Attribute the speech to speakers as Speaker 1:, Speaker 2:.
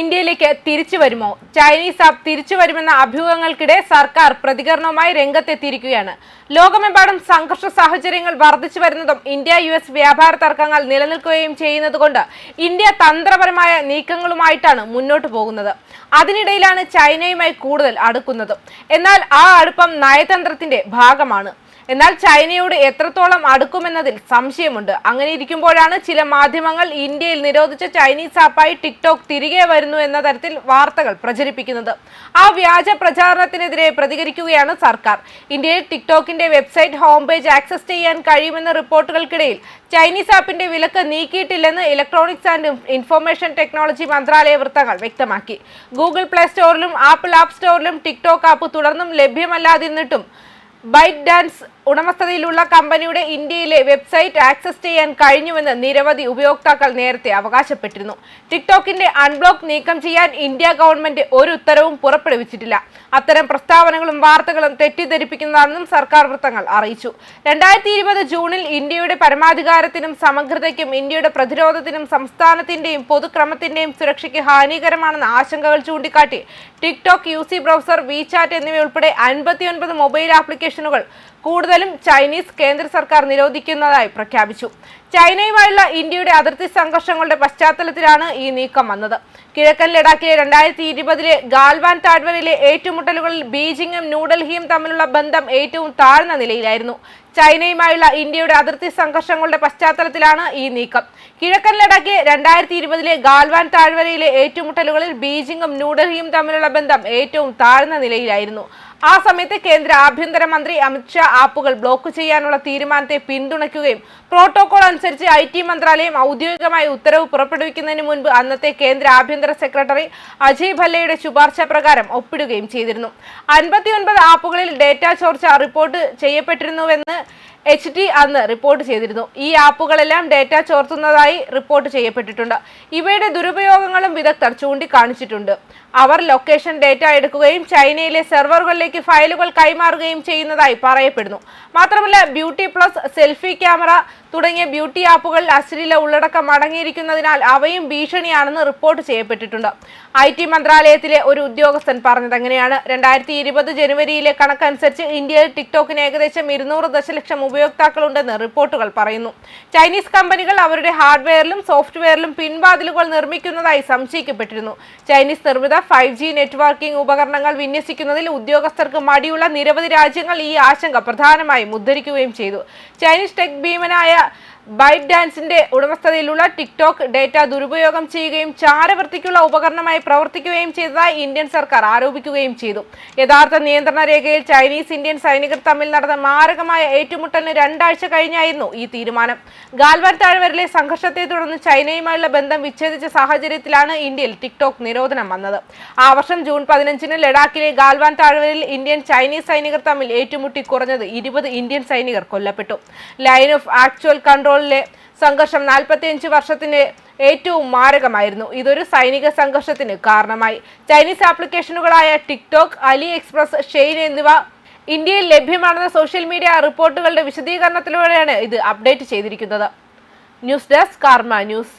Speaker 1: ഇന്ത്യയിലേക്ക് തിരിച്ചു വരുമോ? ചൈനീസ് ആപ്പ് തിരിച്ചു വരുമെന്ന അഭ്യൂഹങ്ങൾക്കിടെ സർക്കാർ പ്രതികരണവുമായി രംഗത്തെത്തിയിരിക്കുകയാണ്. ലോകമെമ്പാടും സംഘർഷ സാഹചര്യങ്ങൾ വർദ്ധിച്ചു വരുന്നതും ഇന്ത്യ യു എസ് വ്യാപാര തർക്കങ്ങൾ നിലനിൽക്കുകയും ചെയ്യുന്നതുകൊണ്ട് ഇന്ത്യ തന്ത്രപരമായ നീക്കങ്ങളുമായിട്ടാണ് മുന്നോട്ട് പോകുന്നത്. അതിനിടയിലാണ് ചൈനയുമായി കൂടുതൽ അടുക്കുന്നത്. എന്നാൽ ആ അടുപ്പം നയതന്ത്രത്തിന്റെ ഭാഗമാണ്. എന്നാൽ ചൈനയോട് എത്രത്തോളം അടുക്കുമെന്നതിൽ സംശയമുണ്ട്. അങ്ങനെ ഇരിക്കുമ്പോഴാണ് ചില മാധ്യമങ്ങൾ ഇന്ത്യയിൽ നിരോധിച്ച ചൈനീസ് ആപ്പായി ടിക്ടോക്ക് തിരികെ വരുന്നു എന്ന തരത്തിൽ വാർത്തകൾ പ്രചരിപ്പിക്കുന്നത്. ആ വ്യാജ പ്രചാരണത്തിനെതിരെ പ്രതികരിക്കുകയാണ് സർക്കാർ. ഇന്ത്യയിൽ ടിക്ടോക്കിന്റെ വെബ്സൈറ്റ് ഹോം പേജ് ആക്സസ് ചെയ്യാൻ കഴിയുമെന്ന റിപ്പോർട്ടുകൾക്കിടയിൽ ചൈനീസ് ആപ്പിന്റെ വിലക്ക് നീക്കിയിട്ടില്ലെന്ന് ഇലക്ട്രോണിക്സ് ആൻഡ് ഇൻഫർമേഷൻ ടെക്നോളജി മന്ത്രാലയ വൃത്തങ്ങൾ വ്യക്തമാക്കി. ഗൂഗിൾ പ്ലേ സ്റ്റോറിലും ആപ്പിൾ ആപ്പ് സ്റ്റോറിലും ടിക്ടോക്ക് ആപ്പ് തുടർന്നും ലഭ്യമല്ലാതിരുന്നിട്ടും ബൈറ്റ് ഡാൻസ് ഉടമസ്ഥതയിലുള്ള കമ്പനിയുടെ ഇന്ത്യയിലെ വെബ്സൈറ്റ് ആക്സസ് ചെയ്യാൻ കഴിഞ്ഞുവെന്ന് നിരവധി ഉപയോക്താക്കൾ നേരത്തെ അവകാശപ്പെട്ടിരുന്നു. ടിക്ടോക്കിന്റെ അൺബ്ലോക്ക് നീക്കം ചെയ്യാൻ ഇന്ത്യ ഗവൺമെന്റ് ഒരു ഉത്തരവും പുറപ്പെടുവിച്ചിട്ടില്ല. അത്തരം പ്രസ്താവനകളും വാർത്തകളും തെറ്റിദ്ധരിപ്പിക്കുന്നതാണെന്നും സർക്കാർ വൃത്തങ്ങൾ അറിയിച്ചു. രണ്ടായിരത്തി ഇരുപത് ജൂണിൽ ഇന്ത്യയുടെ പരമാധികാരത്തിനും സമഗ്രതയ്ക്കും ഇന്ത്യയുടെ പ്രതിരോധത്തിനും സംസ്ഥാനത്തിന്റെയും പൊതുക്രമത്തിന്റെയും സുരക്ഷയ്ക്ക് ഹാനികരമാണെന്ന ആശങ്കകൾ ചൂണ്ടിക്കാട്ടി TikTok U C browser WeChat എന്നിവയുൾപ്പെടെ അൻപത്തിയൊൻപത് മൊബൈൽ ആപ്ലിക്കേഷനുകൾ കൂടുതലും ചൈനീസ് കേന്ദ്ര സർക്കാർ നിരോധിക്കുന്നതായി പ്രഖ്യാപിച്ചു. ചൈനയുമായുള്ള ഇന്ത്യയുടെ അതിർത്തി സംഘർഷങ്ങളുടെ പശ്ചാത്തലത്തിലാണ് ഈ നീക്കം വന്നത്. കിഴക്കൻ ലഡാക്കിലെ രണ്ടായിരത്തി ഇരുപതിലെ ഗാൽവാൻ താഴ്വരയിലെ ഏറ്റുമുട്ടലുകളിൽ ബീജിംഗും ന്യൂഡൽഹിയും തമ്മിലുള്ള ബന്ധം ഏറ്റവും താഴ്ന്ന നിലയിലായിരുന്നു. ചൈനയുമായുള്ള ഇന്ത്യയുടെ അതിർത്തി സംഘർഷങ്ങളുടെ പശ്ചാത്തലത്തിലാണ് ഈ നീക്കം. കിഴക്കൻ ലഡാക്കിലെ രണ്ടായിരത്തി ഇരുപതിലെ ഗാൽവാൻ താഴ്വരയിലെ ഏറ്റുമുട്ടലുകളിൽ ബീജിംഗും ന്യൂഡൽഹിയും തമ്മിലുള്ള ബന്ധം ഏറ്റവും താഴ്ന്ന നിലയിലായിരുന്നു. ആ സമയത്ത് കേന്ദ്ര ആഭ്യന്തര മന്ത്രി അമിത്ഷാ ആപ്പുകൾ ബ്ലോക്ക് ചെയ്യാനുള്ള തീരുമാനത്തെ പിന്തുണയ്ക്കുകയും പ്രോട്ടോകോൾ അനുസരിച്ച് ഐ ടി മന്ത്രാലയം ഔദ്യോഗികമായി ഉത്തരവ് പുറപ്പെടുവിക്കുന്നതിന് മുൻപ് അന്നത്തെ കേന്ദ്ര ആഭ്യന്തര സെക്രട്ടറി അജയ് ഭല്ലയുടെ ശുപാർശ പ്രകാരം ഒപ്പിടുകയും ചെയ്തിരുന്നു. അൻപത്തിയൊൻപത് ആപ്പുകളിൽ ഡേറ്റ ചോർച്ച റിപ്പോർട്ട് ചെയ്യപ്പെട്ടിരുന്നുവെന്ന് എച്ച് ഡി അന്ന് റിപ്പോർട്ട് ചെയ്തിരുന്നു. ഈ ആപ്പുകളെല്ലാം ഡേറ്റ ചോർത്തുന്നതായി റിപ്പോർട്ട് ചെയ്യപ്പെട്ടിട്ടുണ്ട്. ഇവയുടെ ദുരുപയോഗങ്ങളും വിദഗ്ധർ ചൂണ്ടിക്കാണിച്ചിട്ടുണ്ട്. അവർ ലൊക്കേഷൻ ഡേറ്റ എടുക്കുകയും ചൈനയിലെ സെർവറുകളിലേക്ക് ഫയലുകൾ കൈമാറുകയും ചെയ്യുന്നതായി പറയപ്പെടുന്നു. മാത്രമല്ല ബ്യൂട്ടി പ്ലസ് സെൽഫി ക്യാമറ തുടങ്ങിയ ബ്യൂട്ടി ആപ്പുകളിൽ അശ്ലീല ഉള്ളടക്കം അടങ്ങിയിരിക്കുന്നതിനാൽ അവയും ഭീഷണിയാണെന്ന് റിപ്പോർട്ട് ചെയ്യപ്പെട്ടിട്ടുണ്ട്. ഐ ടി മന്ത്രാലയത്തിലെ ഒരു ഉദ്യോഗസ്ഥൻ പറഞ്ഞത് എങ്ങനെയാണ് രണ്ടായിരത്തി ഇരുപത് ജനുവരിയിലെ കണക്കനുസരിച്ച് ഇന്ത്യയിൽ ടിക്ടോക്കിന് ഏകദേശം ഇരുന്നൂറ് ദശലക്ഷം ഉപയോക്താക്കളുണ്ടെന്ന് റിപ്പോർട്ടുകൾ പറയുന്നു. ചൈനീസ് കമ്പനികൾ അവരുടെ ഹാർഡ്വെയറിലും സോഫ്റ്റ്വെയറിലും പിൻവാതിലുകൾ നിർമ്മിക്കുന്നതായി സംശയിക്കപ്പെട്ടിരുന്നു. ചൈനീസ് നിർമ്മിത ഫൈവ് ജി നെറ്റ്വർക്കിംഗ് ഉപകരണങ്ങൾ വിന്യസിക്കുന്നതിൽ ഉദ്യോഗസ്ഥർക്ക് മടിയുള്ള നിരവധി രാജ്യങ്ങൾ ഈ ആശങ്ക പ്രധാനമായും ഉദ്ധരിക്കുകയും ചെയ്തു. ചൈനീസ് ടെക് ഭീമനായ yeah ബൈറ്റ് ഡാൻസിന്റെ ഉടമസ്ഥതയിലുള്ള ടിക്ടോക്ക് ഡേറ്റ ദുരുപയോഗം ചെയ്യുകയും ചാരവൃത്തിക്കുള്ള ഉപകരണമായി പ്രവർത്തിക്കുകയും ചെയ്തതായി ഇന്ത്യൻ സർക്കാർ ആരോപിക്കുകയും ചെയ്തു. യഥാർത്ഥ നിയന്ത്രണ രേഖയിൽ ചൈനീസ് ഇന്ത്യൻ സൈനികർ തമ്മിൽ നടന്ന മാരകമായ ഏറ്റുമുട്ടലിന് രണ്ടാഴ്ച കഴിഞ്ഞായിരുന്നു ഈ തീരുമാനം. ഗാൽവാൻ താഴ്വരയിലെ സംഘർഷത്തെ തുടർന്ന് ചൈനയുമായുള്ള ബന്ധം വിച്ഛേദിച്ച സാഹചര്യത്തിലാണ് ഇന്ത്യയിൽ ടിക്ടോക്ക് നിരോധനം വന്നത്. ആ വർഷം ജൂൺ പതിനഞ്ചിന് ലഡാക്കിലെ ഗാൽവാൻ താഴ്വരയിൽ ഇന്ത്യൻ ചൈനീസ് സൈനികർ തമ്മിൽ ഏറ്റുമുട്ടി കുറഞ്ഞത് ഇരുപത് ഇന്ത്യൻ സൈനികർ കൊല്ലപ്പെട്ടു. ലൈൻ ഓഫ് ആക്ച്വൽ കൺട്രോളിലെ സംഘർഷം നാൽപ്പത്തിയഞ്ച് വർഷത്തിന് ഏറ്റവും മാരകമായിരുന്നു. ഇതൊരു സൈനിക സംഘർഷത്തിന് കാരണമായി. ചൈനീസ് ആപ്ലിക്കേഷനുകളായ ടിക്ടോക്ക് അലി എക്സ്പ്രസ് ഷെയ്ൻ എന്നിവ ഇന്ത്യയിൽ ലഭ്യമാണെന്ന സോഷ്യൽ മീഡിയ റിപ്പോർട്ടുകളുടെ വിശദീകരണത്തിലൂടെയാണ് ഇത് അപ്ഡേറ്റ് ചെയ്തിരിക്കുന്നത്. News desk Karma news.